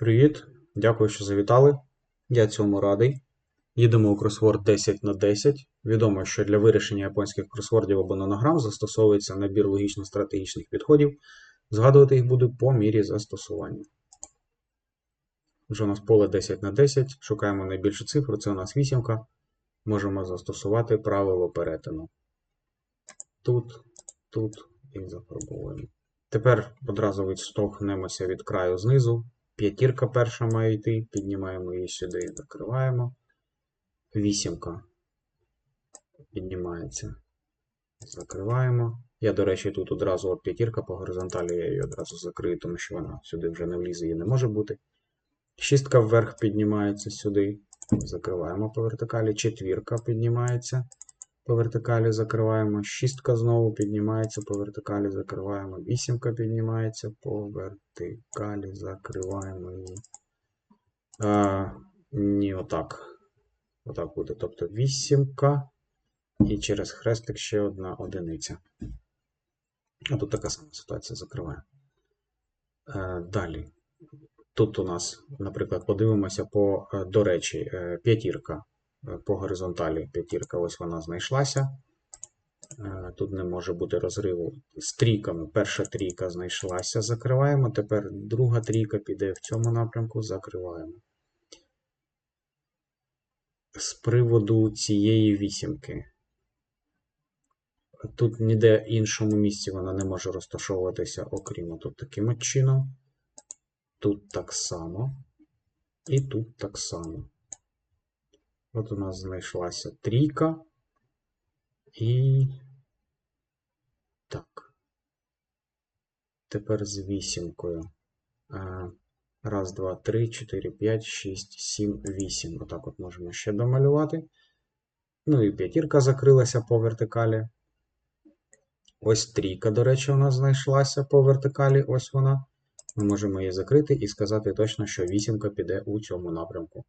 Привіт, дякую, що завітали. Я цьому радий. Їдемо у кросворд 10 на 10. Відомо, що для вирішення японських кросвордів або нонограм застосовується набір логічно-стратегічних підходів. Згадувати їх буду по мірі застосування. Вже у нас поле 10 на 10. Шукаємо найбільшу цифру, це у нас вісімка. Можемо застосувати правило перетину. Тут, тут і зафарбовуємо. Тепер одразу відштовхнемося від краю знизу. П'ятірка перша має йти, піднімаємо її сюди, закриваємо. Вісімка піднімається. Закриваємо. Я, до речі, тут одразу от п'ятірка по горизонталі, я її одразу закрию, тому що вона сюди вже не влізе і не може бути. Шістка вверх піднімається сюди. Закриваємо по вертикалі. Четвірка піднімається. По вертикалі закриваємо. Шістка знову піднімається по вертикалі, закриваємо. Вісімка піднімається по вертикалі, закриваємо її. А, ні, отак. Отак буде. Тобто вісімка. І через хрестик ще одна одиниця. А тут така сама ситуація закриваємо. Е, далі. Тут у нас, наприклад, подивимося по, е, до речі, е, п'ятірка по горизонталі. П'ятірка, ось вона знайшлася. Е, Тут не може бути розриву з трійками. Перша трійка знайшлася, закриваємо. Тепер друга трійка піде в цьому напрямку, закриваємо. З приводу цієї вісімки. Тут ніде іншому місці вона не може розташовуватися, окрім тут таким от чином. Тут так само. І тут так само. От у нас знайшлася трійка. І так. Тепер з вісімкою. Е, Раз, два, три, чотири, п'ять, шість, сім, вісім. Отак от можемо ще домалювати. Ну і п'ятірка закрилася по вертикалі. Ось трійка, до речі, у нас знайшлася по вертикалі. Ось вона. Ми можемо її закрити і сказати точно, що вісімка піде у цьому напрямку.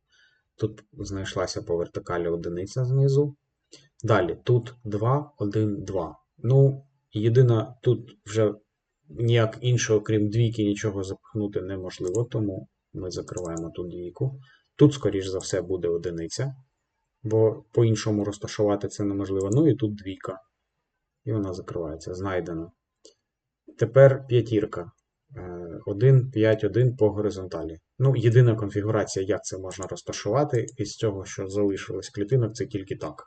Тут знайшлася по вертикалі одиниця знизу. Далі, тут 2, 1, 2. Ну, єдине, тут вже ніяк іншого, крім двійки, нічого запхнути неможливо, тому ми закриваємо тут двійку. Тут, скоріш за все, буде одиниця, бо по-іншому розташувати це неможливо. Ну і тут двійка. І вона закривається. Знайдено. Тепер п'ятірка. 1, 5, 1 по горизонталі. Ну, єдина конфігурація, як це можна розташувати, із цього, що залишилось клітинок, це тільки так.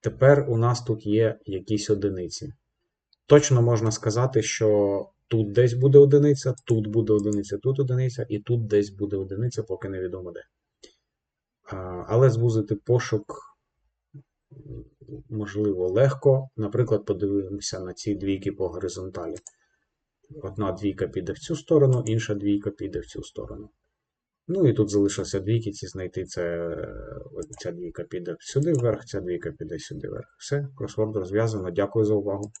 Тепер у нас тут є якісь одиниці. Точно можна сказати, що тут десь буде одиниця, тут буде одиниця, тут одиниця, і тут десь буде одиниця, поки невідомо де. Але звузити пошук можливо легко. Наприклад, подивимося на ці двійки по горизонталі. Одна двійка піде в цю сторону, інша двійка піде в цю сторону. Ну і тут залишилося двійки, ці знайти це е, ця двійка піде сюди вверх, ця двійка піде сюди вверх. Все, кросворд розв'язано. Дякую за увагу.